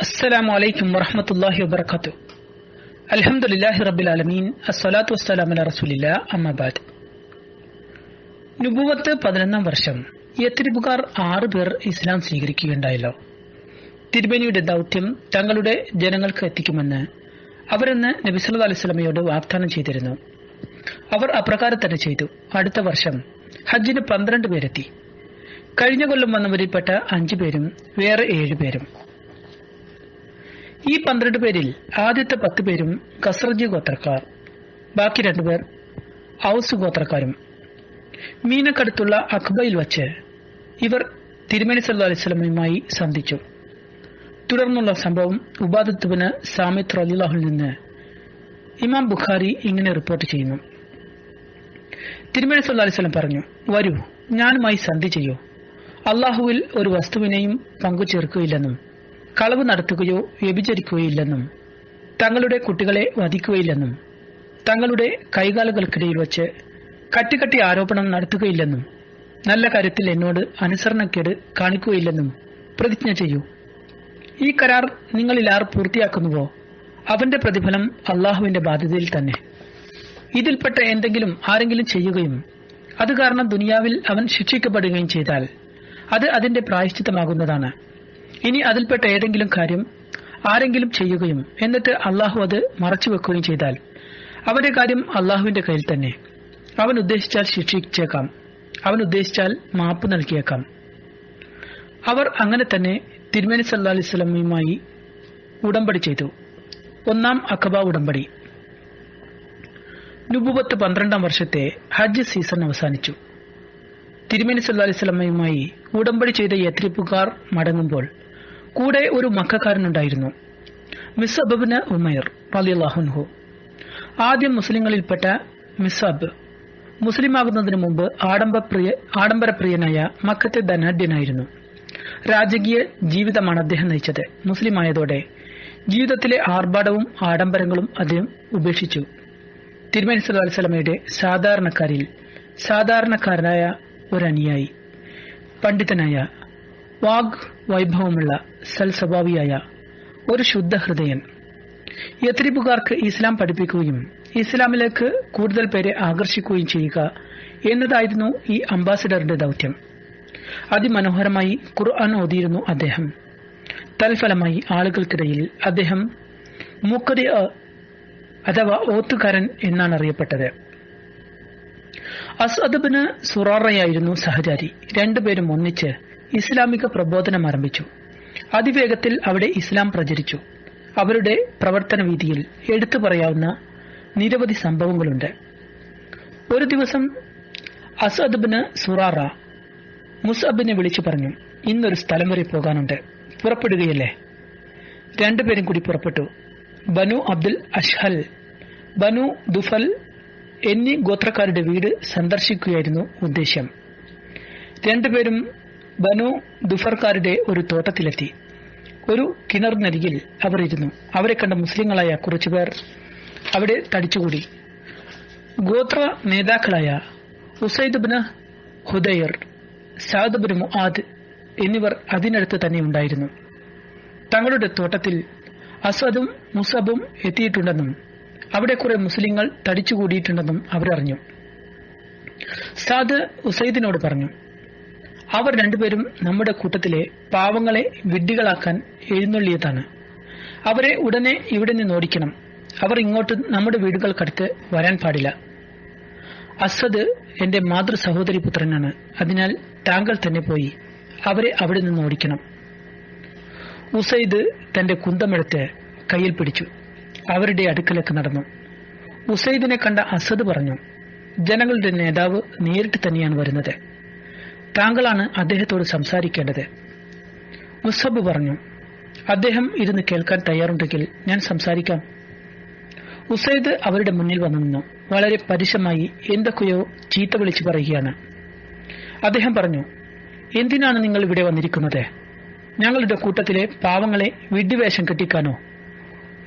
السلام عليكم ورحمة الله وبركاته الحمد لله رب العالمين الصلاة والسلام على رسول الله أما بعد നുബുവത്ത് പതിനൊന്നാം വർഷം യത്രിബുകാർ ആറ് പേർ ഇസ്ലാം സ്വീകരിക്കുകയുണ്ടായല്ലോ തിരുമേനിയുടെ ദൗത്യം തങ്ങളുടെ ജനങ്ങൾക്ക് എത്തിക്കുമെന്ന് അവരെന്ന് നബിസല്ലാ അലൈസ്ലമയോട് വാഗ്ദാനം ചെയ്തിരുന്നു അവർ അപ്രകാരം തന്നെ ചെയ്തു അടുത്ത വർഷം ഹജ്ജിന് പന്ത്രണ്ട് പേരെത്തി കഴിഞ്ഞ കൊല്ലം വന്നവരിൽപ്പെട്ട അഞ്ചു പേരും വേറെ ഏഴു പേരും ഈ പന്ത്രണ്ട് പേരിൽ ആദ്യത്തെ പത്ത് പേരും കസ്രജ് ഗോത്രക്കാർ. ബാക്കി രണ്ടുപേർ ഔസ് ഗോത്രക്കാരും. മീനക്കടുത്തുള്ള അക്ബയിൽ വച്ച് ഇവർ തിരുമേനി സല്ലു അലൈസ്ലമയുമായി സന്ധിച്ചു. തുടർന്നുള്ള സംഭവം ഉബാദത്തുബിന് സാമിത് റലിള്ളാഹുൽ നിന്ന് ഇമാം ബുഖാരി ഇങ്ങനെ റിപ്പോർട്ട് ചെയ്യുന്നു. തിരുമേനി സല്ലു അലൈസ്ലം പറഞ്ഞു വരൂ ഞാനുമായി സന്ധി ചെയ്യൂ. അള്ളാഹുവിൽ ഒരു വസ്തുവിനെയും പങ്കു ചേർക്കുകയില്ലെന്നും കളവ് നടത്തുകയോ വ്യഭിചരിക്കുകയില്ലെന്നും തങ്ങളുടെ കുട്ടികളെ വധിക്കുകയില്ലെന്നും തങ്ങളുടെ കൈകാലുകൾക്കിടയിൽ വച്ച് കട്ടിക്കട്ടി ആരോപണം നടത്തുകയില്ലെന്നും നല്ല കാര്യത്തിൽ എന്നോട് അനുസരണക്കേട് കാണിക്കുകയില്ലെന്നും പ്രതിജ്ഞ ചെയ്യൂ. ഈ കരാർ നിങ്ങളിൽ ആർ പൂർത്തിയാക്കുന്നുവോ? അവന്റെ പ്രതിഫലം അള്ളാഹുവിന്റെ ബാധ്യതയിൽ തന്നെ. ഇതിൽപ്പെട്ട എന്തെങ്കിലും ആരെങ്കിലും ചെയ്യുകയും അത് കാരണം ദുനിയാവിൽ അവൻ ശിക്ഷിക്കപ്പെടുകയും ചെയ്താൽ അത് അതിന്റെ പ്രായശ്ചിത്തമാകുന്നതാണ്. ഇനി അതിൽപ്പെട്ട ഏതെങ്കിലും കാര്യം ആരെങ്കിലും ചെയ്യുകയും എന്നിട്ട് അള്ളാഹു അത് മറച്ചു വെക്കുകയും ചെയ്താൽ അവന്റെ കാര്യം അള്ളാഹുവിന്റെ കയ്യിൽ തന്നെ. അവൻ ഉദ്ദേശിച്ചാൽ ശിക്ഷിച്ചേക്കാം. അവൻ ഉദ്ദേശിച്ചാൽ മാപ്പ് നൽകിയേക്കാം. അവർ അങ്ങനെ തന്നെ തിരുമേനി സല്ലാ അലിസ്ലമിയുമായി ഉടമ്പടി ചെയ്തു. ഒന്നാം അക്കബ ഉടമ്പടി. നുബുവത്ത് പന്ത്രണ്ടാം വർഷത്തെ ഹജ്ജ് സീസൺ അവസാനിച്ചു. തിരുമേനി സല്ലാ അലിസ്ലമയുമായി ഉടമ്പടി ചെയ്ത യത്രിപ്പുകാർ മടങ്ങുമ്പോൾ കൂടെ ഒരു മക്കാരനുണ്ടായിരുന്നു. മിസബിന് ഉമൈർ റലിയാഹുൻഹു ആദ്യം മുസ്ലിങ്ങളിൽപ്പെട്ട മിസബ് മുസ്ലിമാകുന്നതിന് മുമ്പ് ആഡംബപ്രിയ ആഡംബരപ്രിയനായ മക്കത്തെ ധനാഢ്യനായിരുന്നു. രാജകീയ ജീവിതമാണ് അദ്ദേഹം നയിച്ചത്. മുസ്ലിമായതോടെ ജീവിതത്തിലെ ആർഭാടവും ആഡംബരങ്ങളും അദ്ദേഹം ഉപേക്ഷിച്ചു. തിരുമേനി അലിസ്ലമയുടെ സാധാരണക്കാരിൽ സാധാരണക്കാരനായ ഒരു പണ്ഡിതനായ വാഗ് വൈഭവമുള്ള സൽസ്വഭാവിയായ ഒരു ശുദ്ധഹൃദയൻ യത്രിബുകാർക്ക് ഇസ്ലാം പഠിപ്പിക്കുകയും ഇസ്ലാമിലേക്ക് കൂടുതൽ പേരെ ആകർഷിക്കുകയും ചെയ്യുക എന്നതായിരുന്നു ഈ അംബാസിഡറുടെ ദൗത്യം. അതിമനോഹരമായി ഖുർആൻ ഓതിയിരുന്നു അദ്ദേഹം. തൽഫലമായി ആളുകൾക്കിടയിൽ അദ്ദേഹം മുക്കറി അഥവാ ഓത്തുകാരൻ എന്നാണ് അറിയപ്പെട്ടത്. അസദബിന് സുറാറയായിരുന്നു സഹചാരി. രണ്ടുപേരും ഒന്നിച്ച് ഇസ്ലാമിക പ്രബോധനം ആരംഭിച്ചു. അതിവേഗത്തിൽ അവിടെ ഇസ്ലാം പ്രചരിച്ചു. അവരുടെ പ്രവർത്തന വീതിയിൽ എടുത്തു പറയാവുന്ന നിരവധി സംഭവങ്ങളുണ്ട്. ഒരു ദിവസം അസദ്ബിന് സുറാറ മുസബിനെ വിളിച്ചു പറഞ്ഞു ഇന്നൊരു സ്ഥലം വരെ പോകാനുണ്ട്. പുറപ്പെടുകയല്ലേ? രണ്ടുപേരും കൂടി പുറപ്പെട്ടു. ബനു അബ്ദുൽ അഷ്ഹൽ ബനു ദുഫൽ എന്നീ ഗോത്രക്കാരുടെ വീട് സന്ദർശിക്കുകയായിരുന്നു ഉദ്ദേശ്യം. രണ്ടുപേരും ബനു ദുഫർക്കാരുടെ ഒരു തോട്ടത്തിലെത്തി. ഒരു കിണറിനരികിൽ അവർ ഇരുന്നു അവരെ കണ്ട മുസ്ലിങ്ങളായ കുറച്ചുപേർ അവിടെ തടിച്ചുകൂടി. ഗോത്ര നേതാക്കളായ ഉസൈദ്ബിന് ഹുദയർ സാദബിന് മുആദ് എന്നിവർ അതിനടുത്ത് തന്നെ ഉണ്ടായിരുന്നു. തങ്ങളുടെ തോട്ടത്തിൽ അസദും മുസബും എത്തിയിട്ടുണ്ടെന്നും അവിടെ കുറെ മുസ്ലിങ്ങൾ തടിച്ചുകൂടിയിട്ടുണ്ടെന്നും അവരറിഞ്ഞു. സാദ് ഉസൈദിനോട് പറഞ്ഞു അവർ രണ്ടുപേരും നമ്മുടെ കൂട്ടത്തിലെ പാവങ്ങളെ വിഡ്ഢികളാക്കാൻ എഴുന്നള്ളിയതാണ്. അവരെ ഉടനെ ഇവിടെ നിന്ന് ഓടിക്കണം. അവർ ഇങ്ങോട്ട് നമ്മുടെ വീടുകൾക്കടുത്ത് വരാൻ പാടില്ല. അസദ് എന്റെ മാതൃ സഹോദരി പുത്രനാണ്. അതിനാൽ താങ്കൾ തന്നെ പോയി അവരെ അവിടെ നിന്ന് ഓടിക്കണം. ഉസൈദ് തന്റെ കുന്തമെടുത്ത് കയ്യിൽ പിടിച്ചു. അവരുടെ അടുക്കലേക്ക് നടന്നു. ഉസൈദിനെ കണ്ട അസദ് പറഞ്ഞു ജനങ്ങളുടെ നേതാവ് നേരിട്ട് തന്നെയാണ് വരുന്നത്. താങ്കളാണ് അദ്ദേഹത്തോട് സംസാരിക്കേണ്ടത്. മുസബ് പറഞ്ഞു അദ്ദേഹം ഇരുന്ന് കേൾക്കാൻ തയ്യാറുണ്ടെങ്കിൽ ഞാൻ സംസാരിക്കാം. ഉസൈദ് അവരുടെ മുന്നിൽ വന്നു നിന്നു. വളരെ പരുഷമായി എന്തൊക്കെയോ ചീത്ത വിളിച്ചു പറയുകയാണ്. അദ്ദേഹം പറഞ്ഞു എന്തിനാണ് നിങ്ങൾ ഇവിടെ വന്നിരിക്കുന്നത്? ഞങ്ങളുടെ കൂട്ടത്തിലെ പാവങ്ങളെ വിഡ്ഢിവേഷം കെട്ടിക്കാനോ?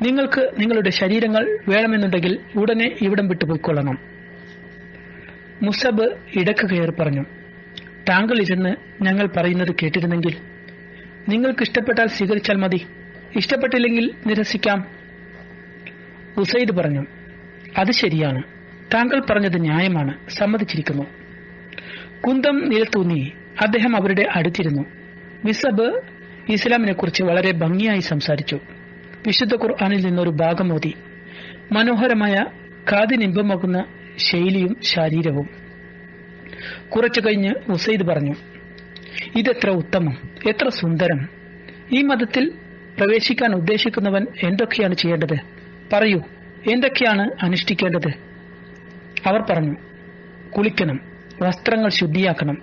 നിങ്ങൾക്ക് നിങ്ങളുടെ ശരീരങ്ങൾ വേണമെന്നുണ്ടെങ്കിൽ ഉടനെ ഇവിടം വിട്ടു പോയിക്കൊള്ളണം. മുസബ് ഇടയ്ക്ക് കയറി പറഞ്ഞു താങ്കൾ ഇരുന്ന് ഞങ്ങൾ പറയുന്നത് കേട്ടിരുന്നെങ്കിൽ നിങ്ങൾക്ക് ഇഷ്ടപ്പെട്ടാൽ സ്വീകരിച്ചാൽ മതി. ഇഷ്ടപ്പെട്ടില്ലെങ്കിൽ നിരസിക്കാം. ഉസൈദ് പറഞ്ഞു അത് ശരിയാണ്. താങ്കൾ പറഞ്ഞത് ന്യായമാണ്. സമ്മതിച്ചിരിക്കുന്നു. കുന്തം നിലത്തൂന്നി അദ്ദേഹം അവരുടെ അടുത്തിരുന്നു. മിസബ് ഇസ്ലാമിനെ കുറിച്ച് വളരെ ഭംഗിയായി സംസാരിച്ചു. വിശുദ്ധ ഖുർആാനിൽ നിന്നൊരു ഭാഗം ഓതി. മനോഹരമായ കാതിനിമ്പമാക്കുന്ന ശൈലിയും ശാരീരവും. കുറച്ചു കഴിഞ്ഞ് ഉസൈദ് പറഞ്ഞു ഇതെത്ര ഉത്തമം എത്ര സുന്ദരം. ഈ മതത്തിൽ പ്രവേശിക്കാൻ ഉദ്ദേശിക്കുന്നവൻ എന്തൊക്കെയാണ് ചെയ്യേണ്ടത്? പറയൂ എന്തൊക്കെയാണ് അനുഷ്ഠിക്കേണ്ടത്? അവർ പറഞ്ഞു കുളിക്കണം വസ്ത്രങ്ങൾ ശുദ്ധിയാക്കണം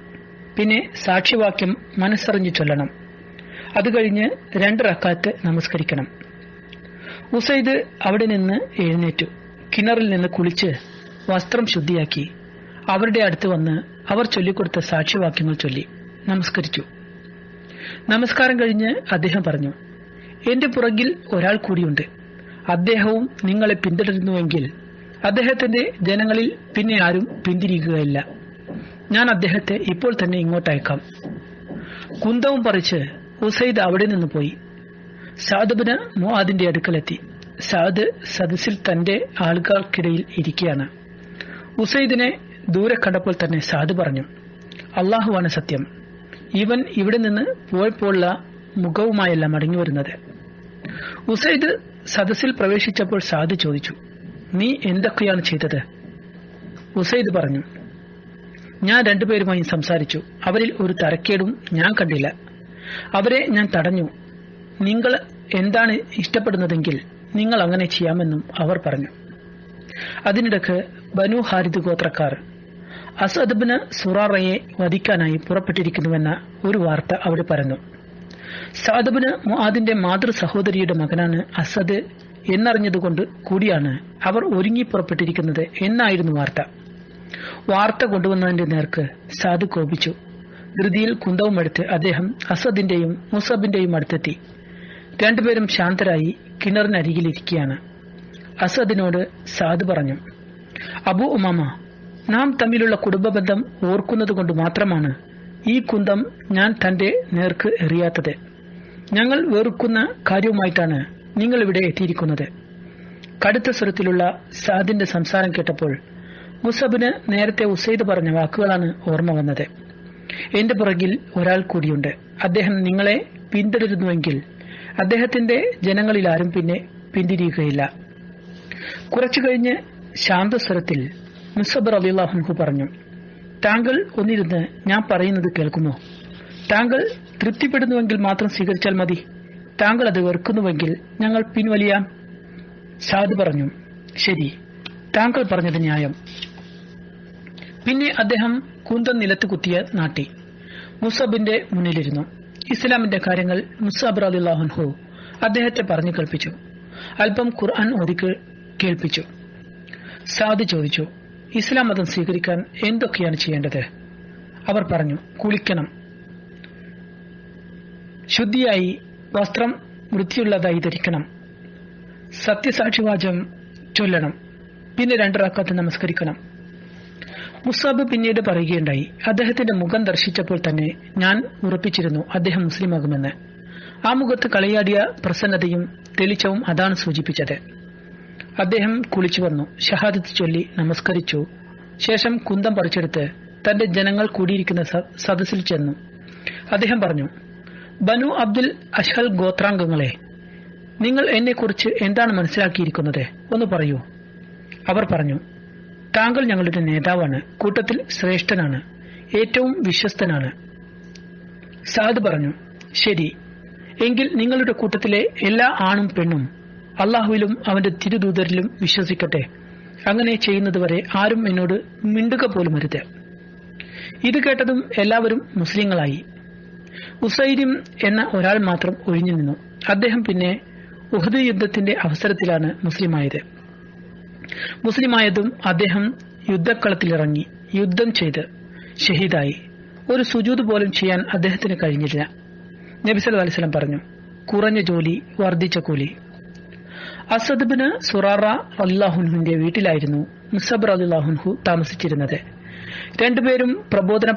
പിന്നെ സാക്ഷിവാക്യം മനസ്സറിഞ്ഞു ചൊല്ലണം. അത് കഴിഞ്ഞ് രണ്ട് റക്കാത്ത് നമസ്കരിക്കണം. ഉസൈദ് അവിടെ നിന്ന് എഴുന്നേറ്റു. കിണറിൽ നിന്ന് കുളിച്ച് വസ്ത്രം ശുദ്ധിയാക്കി. അവരുടെ അടുത്ത് വന്ന് അവർ ചൊല്ലിക്കൊടുത്ത സാക്ഷ്യവാക്യങ്ങൾ ചൊല്ലി. നമസ്കരിച്ചു. നമസ്കാരം കഴിഞ്ഞ് അദ്ദേഹം പറഞ്ഞു എന്റെ പുറകിൽ ഒരാൾ കൂടിയുണ്ട്. അദ്ദേഹവും നിങ്ങളെ പിന്തുടരുന്നുവെങ്കിൽ അദ്ദേഹത്തിന്റെ ജനങ്ങളിൽ പിന്നെ ആരും പിന്തിരിയുകയില്ല. ഞാൻ അദ്ദേഹത്തെ ഇപ്പോൾ തന്നെ ഇങ്ങോട്ടയക്കാം. കുന്തവും പറിച്ച് ഉസൈദ് അവിടെ നിന്ന് പോയി. സാദബിന് മുആദിന്റെ അടുക്കലെത്തി. സാദ് സദസ്സിൽ തന്റെ ആളുകൾക്കിടയിൽ ഇരിക്കുകയാണ്. ഉസൈദിനെ ദൂരെ കണ്ടപ്പോൾ തന്നെ സാദ് പറഞ്ഞു അള്ളാഹുവാണ് സത്യം. ഇവൻ ഇവിടെ നിന്ന് പോയപ്പോഴുള്ള മുഖവുമായല്ല മടങ്ങി വരുന്നത്. ഉസൈദ് സദസ്സിൽ പ്രവേശിച്ചപ്പോൾ സാദ് ചോദിച്ചു നീ എന്തൊക്കെയാണ് ചെയ്തത്? ഉസൈദ് പറഞ്ഞു ഞാൻ രണ്ടുപേരുമായും സംസാരിച്ചു. അവരിൽ ഒരു തരക്കേടും ഞാൻ കണ്ടില്ല. അവരെ ഞാൻ തടഞ്ഞു. നിങ്ങൾ എന്താണ് ഇഷ്ടപ്പെടുന്നതെങ്കിൽ നിങ്ങൾ അങ്ങനെ ചെയ്യാമെന്നും അവർ പറഞ്ഞു. അതിനിടക്ക് ബനു ഹാരിദ് ഗോത്രക്കാർ അസദ്ബിന് സുറാറയെ വധിക്കാനായി പുറപ്പെട്ടിരിക്കുന്നുവെന്ന ഒരു വാർത്ത അവിടെ പറഞ്ഞു സാദബിന് മുആദിന്റെ മാതൃ സഹോദരിയുടെ മകനാണ് അസദ് എന്നറിഞ്ഞതുകൊണ്ട് കൂടിയാണ് അവർ ഒരുങ്ങി പുറപ്പെട്ടിരിക്കുന്നത് എന്നായിരുന്നു വാർത്ത. വാർത്ത കൊണ്ടുവന്നതിന്റെ നേർക്ക് സാദ് കോപിച്ചു. ധൃതിയിൽ കുന്തവും എടുത്ത് അദ്ദേഹം അസദിന്റെയും മുസബിന്റെയും അടുത്തെത്തി. രണ്ടുപേരും ശാന്തരായി കിണറിനരികിലിരിക്കുകയാണ്. അസദിനോട് സാദ് പറഞ്ഞു അബു ഉമാമ നാം തമ്മിലുള്ള കുടുംബബന്ധം ഓർക്കുന്നത് കൊണ്ട് മാത്രമാണ് ഈ കുന്തം ഞാൻ തന്റെ നേർക്ക് എറിയാത്തത്. ഞങ്ങൾ വെറുക്കുന്ന കാര്യവുമായിട്ടാണ് നിങ്ങൾ ഇവിടെ എത്തിയിരിക്കുന്നത്. കടുത്ത സ്വരത്തിലുള്ള സാദിന്റെ സംസാരം കേട്ടപ്പോൾ മുസബിന് നേരത്തെ ഉസൈദ് പറഞ്ഞ വാക്കുകളാണ് ഓർമ്മ വന്നത്. എന്റെ പുറകിൽ ഒരാൾ കൂടിയുണ്ട്. അദ്ദേഹം നിങ്ങളെ പിന്തുടരുന്നുവെങ്കിൽ അദ്ദേഹത്തിന്റെ ജനങ്ങളിൽ ആരും പിന്നെ പിന്തിരിയുകയില്ല. കുറച്ചു കഴിഞ്ഞ് ശാന്തസ്വരത്തിൽ മുസബർ അലിഹു പറഞ്ഞു താങ്കൾ ഒന്നിരുന്ന് ഞാൻ പറയുന്നത് കേൾക്കുമോ? താങ്കൾ തൃപ്തിപ്പെടുന്നുവെങ്കിൽ മാത്രം സ്വീകരിച്ചാൽ മതി. താങ്കൾ അത് വെറുക്കുന്നുവെങ്കിൽ ഞങ്ങൾ പിൻവലിയാം. സാദ് പറഞ്ഞു ശരി താങ്കൾ പറഞ്ഞത് ന്യായം. പിന്നെ അദ്ദേഹം കുന്തം നിലത്ത് കുത്തിയ നാട്ടി മുസബിന്റെ മുന്നിലിരുന്നു. ഇസ്ലാമിന്റെ കാര്യങ്ങൾ മുസാബ് അലിള്ളാഹുൻഹു അദ്ദേഹത്തെ പറഞ്ഞു കേൾപ്പിച്ചു. അല്പം ഖുർആൻ ഓതി കേൾപ്പിച്ചു. സാദ് ചോദിച്ചു ഇസ്ലാം മതം സ്വീകരിക്കാൻ എന്തൊക്കെയാണ് ചെയ്യേണ്ടത്? അവർ പറഞ്ഞു കുളിക്കണം. ശുദ്ധിയായി വസ്ത്രം വൃത്തിയുള്ളതായി ധരിക്കണം. സത്യസാക്ഷിവാചം ചൊല്ലണം. പിന്നെ രണ്ടു റക്കത്ത് നമസ്കരിക്കണം. മുസാബ് പിന്നീട് പറയുകയുണ്ടായി അദ്ദേഹത്തിന്റെ മുഖം ദർശിച്ചപ്പോൾ തന്നെ ഞാൻ ഉറപ്പിച്ചിരുന്നു അദ്ദേഹം മുസ്ലിമാകുമെന്ന്. ആ മുഖത്ത് കളിയാടിയ പ്രസന്നതയും തെളിച്ചവും അതാണ് സൂചിപ്പിച്ചത്. അദ്ദേഹം കുളിച്ചു വന്നു ഷഹാദത്ത് ചൊല്ലി നമസ്കരിച്ചു. ശേഷം കുന്തം പറിച്ചെടുത്ത് തന്റെ ജനങ്ങൾ കൂടിയിരിക്കുന്ന സദസ്സിൽ ചെന്നു. അദ്ദേഹം പറഞ്ഞു ബനു അബ്ദുൽ അഷൽ ഗോത്രാംഗങ്ങളെ നിങ്ങൾ എന്നെക്കുറിച്ച് എന്താണ് മനസ്സിലാക്കിയിരിക്കുന്നത്? ഒന്ന് പറയൂ. അവർ പറഞ്ഞു താങ്കൾ ഞങ്ങളുടെ നേതാവാണ് കൂട്ടത്തിൽ ശ്രേഷ്ഠനാണ് ഏറ്റവും വിശ്വസ്തനാണ്. സാദ് പറഞ്ഞു ശരി. എങ്കിൽ നിങ്ങളുടെ കൂട്ടത്തിലെ എല്ലാ ആണും പെണ്ണും അള്ളാഹുവിലും അവന്റെ തിരുദൂതരിലും വിശ്വസിക്കട്ടെ. അങ്ങനെ ചെയ്യുന്നതുവരെ ആരും എന്നോട് മിണ്ടുക പോലും അരുത് ഇത് കേട്ടതും എല്ലാവരും മുസ്ലിങ്ങളായി. ഉസൈരിം എന്ന ഒരാൾ മാത്രം ഒഴിഞ്ഞു നിന്നു. അദ്ദേഹം പിന്നെ ഉഹദ് യുദ്ധത്തിന്റെ അവസരത്തിലാണ് മുസ്ലിമായത്. മുസ്ലിമായതും അദ്ദേഹം യുദ്ധക്കളത്തിലിറങ്ങി യുദ്ധം ചെയ്ത് ഷഹീദായി. ഒരു സുജൂത് പോലും ചെയ്യാൻ അദ്ദേഹത്തിന് കഴിഞ്ഞില്ല. നബിസ് അലിസ്ലം പറഞ്ഞു കുറഞ്ഞ ജോലി വർദ്ധിച്ച കൂലി. അസദ്ബിന് സുറാറ അള്ളാഹുൻഹുന്റെ വീട്ടിലായിരുന്നു മുസബർ അള്ളാഹുൻഹു താമസിച്ചിരുന്നത്. രണ്ടുപേരും പ്രബോധന